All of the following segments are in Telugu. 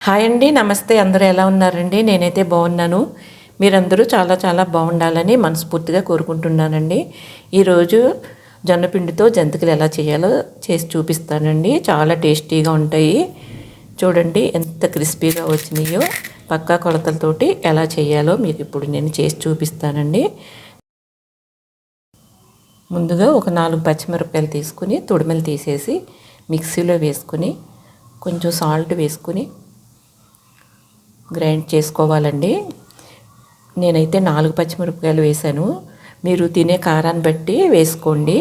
హాయ్ అండి నమస్తే. అందరూ ఎలా ఉన్నారండి? నేనైతే బాగున్నాను. మీరందరూ చాలా చాలా బాగుండాలని మనస్ఫూర్తిగా కోరుకుంటున్నానండి. ఈరోజు జొన్నపిండితో జంతికలు ఎలా చేయాలో చేసి చూపిస్తానండి. చాలా టేస్టీగా ఉంటాయి. చూడండి ఎంత క్రిస్పీగా వచ్చినాయో పక్కా కొలతలతోటి ఎలా చేయాలో మీకు ఇప్పుడు నేను చేసి చూపిస్తానండి. ముందుగా ఒక నాలుగు పచ్చిమిరపకాయలు తీసుకుని తొడిమెలు తీసేసి మిక్సీలో వేసుకుని కొంచెం సాల్ట్ వేసుకుని గ్రైండ్ చేసుకోవాలండి. నేనైతే నాలుగు పచ్చిమిరపకాయలు వేసాను మీరు తినే కారాన్ని బట్టి వేసుకోండి.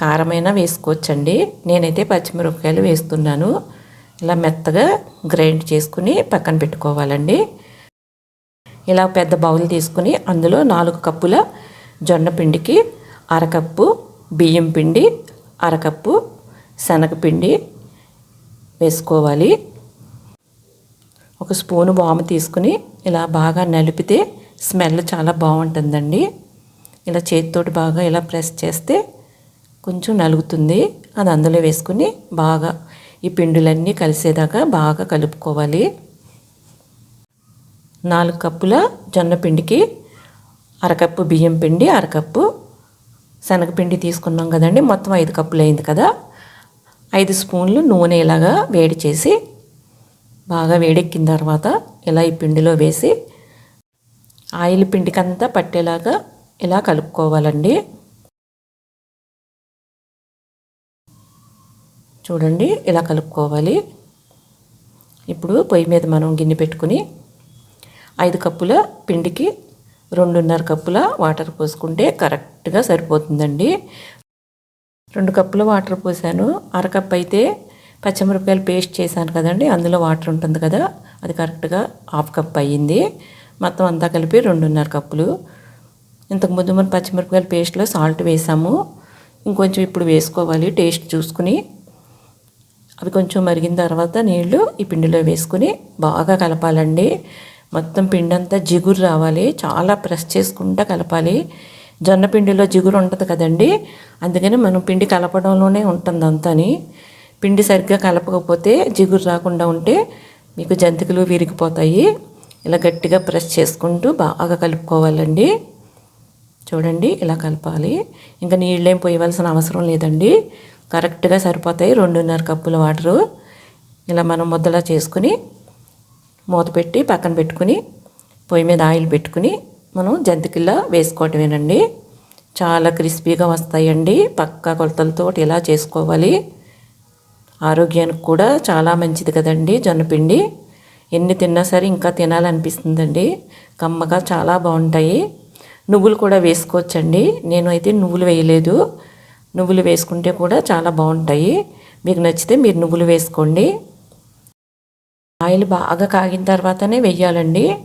కారమైనా వేసుకోవచ్చండి. నేనైతే పచ్చిమిరపకాయలు వేస్తున్నాను. ఇలా మెత్తగా గ్రైండ్ చేసుకుని పక్కన పెట్టుకోవాలండి. ఇలా పెద్ద బౌల్ తీసుకుని అందులో నాలుగు కప్పుల జొన్న పిండికి అరకప్పు బియ్యం పిండి అరకప్పు శనగపిండి వేసుకోవాలి. ఒక స్పూను వాము తీసుకుని ఇలా బాగా నలిపితే స్మెల్ చాలా బాగుంటుందండి. ఇలా చేతితోటి బాగా ఇలా ప్రెస్ చేస్తే కొంచెం నలుగుతుంది. అది అందులో వేసుకుని బాగా ఈ పిండులన్నీ కలిసేదాకా బాగా కలుపుకోవాలి. నాలుగు కప్పుల జొన్న పిండికి అరకప్పు బియ్యం పిండి అరకప్పు శనగపిండి తీసుకున్నాం కదండి. మొత్తం ఐదు కప్పులు అయింది కదా. ఐదు స్పూన్లు నూనె ఇలాగా వేడి చేసి బాగా వేడెక్కిన తర్వాత ఇలా ఈ పిండిలో వేసి ఆయిల్ పిండికంతా పట్టేలాగా ఇలా కలుపుకోవాలండి. చూడండి ఇలా కలుపుకోవాలి. ఇప్పుడు పొయ్యి మీద మనం గిన్నె పెట్టుకుని ఐదు కప్పుల పిండికి రెండున్నర కప్పుల వాటర్ పోసుకుంటే కరెక్ట్గా సరిపోతుందండి. రెండు కప్పుల వాటర్ పోసాను అరకప్పు అయితే పచ్చిమిరపకాయలు పేస్ట్ చేశాను కదండి అందులో వాటర్ ఉంటుంది కదా అది కరెక్ట్గా హాఫ్ కప్ అయ్యింది. మొత్తం అంతా కలిపి రెండున్నర కప్పులు. ఇంతకుముందు మనం పచ్చిమిరపకాయల పేస్ట్లో సాల్ట్ వేసాము. ఇంకొంచెం ఇప్పుడు వేసుకోవాలి టేస్ట్ చూసుకుని. అవి కొంచెం మరిగిన తర్వాత నీళ్ళు ఈ పిండిలో వేసుకుని బాగా కలపాలండి. మొత్తం పిండి అంతా జిగురు రావాలి చాలా ప్రెస్ చేసుకుంటా కలపాలి. జొన్న పిండిలో జిగురు ఉంటుంది కదండి అందుకని మనం పిండి కలపడంలోనే ఉంటుంది అంతని పిండి సరిగ్గా కలపకపోతే జిగురు రాకుండా ఉంటే మీకు జంతికలు విరిగిపోతాయి. ఇలా గట్టిగా ప్రెస్ చేసుకుంటూ బాగా కలుపుకోవాలండి. చూడండి ఇలా కలపాలి. ఇంకా నీళ్ళేం పోయవలసిన అవసరం లేదండి. కరెక్ట్గా సరిపోతాయి రెండున్నర కప్పుల వాటరు. ఇలా మనం ముద్దలా చేసుకుని మూత పెట్టి పక్కన పెట్టుకుని పొయ్యి మీద ఆయిల్ పెట్టుకుని మనం జంతికిల్లా వేసుకోవటమేనండి. చాలా క్రిస్పీగా వస్తాయండి. పక్కా కొలతలతో ఇలా చేసుకోవాలి? ఆరోగ్యానికి కూడా చాలా మంచిది కదండి జొన్నపిండి ఎన్ని తిన్నా సరే ఇంకా తినాలనిపిస్తుందండి. కమ్మగా చాలా బాగుంటాయి. నువ్వులు కూడా వేసుకోవచ్చండి. నేను అయితే నువ్వులు వేయలేదు. నువ్వులు వేసుకుంటే కూడా చాలా బాగుంటాయి. మీకు నచ్చితే మీరు నువ్వులు వేసుకోండి. ఆయిల్ బాగా కాగిన తర్వాతనే వేయాలండి.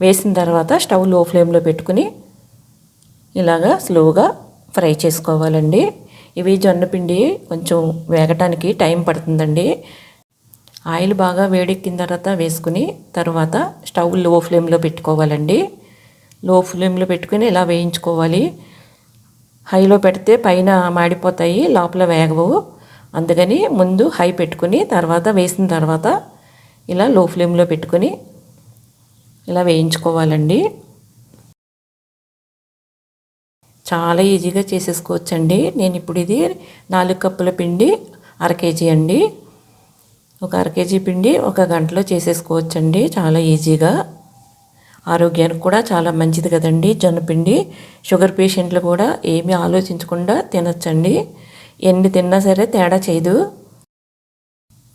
వేసిన తర్వాత స్టవ్లో ఫ్లేమ్లో పెట్టుకుని ఇలాగా స్లోగా ఫ్రై చేసుకోవాలండి. ఇవి జొన్నపిండి కొంచెం వేగటానికి టైం పడుతుందండి. ఆయిల్ బాగా వేడెక్కిన తర్వాత వేసుకుని తర్వాత స్టవ్లో ఫ్లేమ్లో పెట్టుకోవాలండి. లో ఫ్లేమ్లో పెట్టుకుని ఇలా వేయించుకోవాలి. హైలో పెడితే పైన మాడిపోతాయి లోపల వేగవు. అందుకని ముందు హై పెట్టుకుని తర్వాత వేసిన తర్వాత ఇలా లో ఫ్లేమ్లో పెట్టుకుని ఇలా వేయించుకోవాలండి. చాలా ఈజీగా చేసేసుకోవచ్చండి. నేను ఇప్పుడు ఇది నాలుగు కప్పుల పిండి అర కేజీ అండి. ఒక అర కేజీ పిండి ఒక గంటలో చేసేసుకోవచ్చండి. చాలా ఈజీగా ఆరోగ్యానికి కూడా చాలా మంచిది కదండి. జొన్నపిండి షుగర్ పేషెంట్లు కూడా ఏమీ ఆలోచించకుండా తినచ్చండి. ఎన్ని తిన్నా సరే తేడా చేయదు.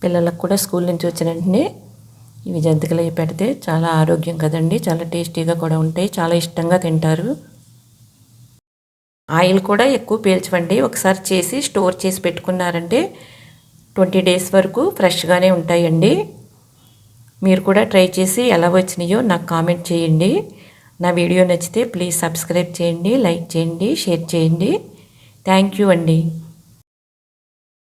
పిల్లలకు కూడా స్కూల్ నుంచి వచ్చిన వెంటనే ఇవి జంతికలు పెడితే చాలా ఆరోగ్యం కదండి. చాలా టేస్టీగా కూడా ఉంటాయి. చాలా ఇష్టంగా తింటారు. ఆయిల్ కూడా ఎక్కువ పీల్చవండి. ఒకసారి చేసి స్టోర్ చేసి పెట్టుకున్నారంటే ట్వంటీ డేస్ వరకు ఫ్రెష్గానే ఉంటాయండి. మీరు కూడా ట్రై చేసి ఎలా వచ్చినాయో నాకు కామెంట్ చేయండి. నా వీడియో నచ్చితే ప్లీజ్ సబ్స్క్రైబ్ చేయండి లైక్ చేయండి షేర్ చేయండి. థ్యాంక్ యూ అండి.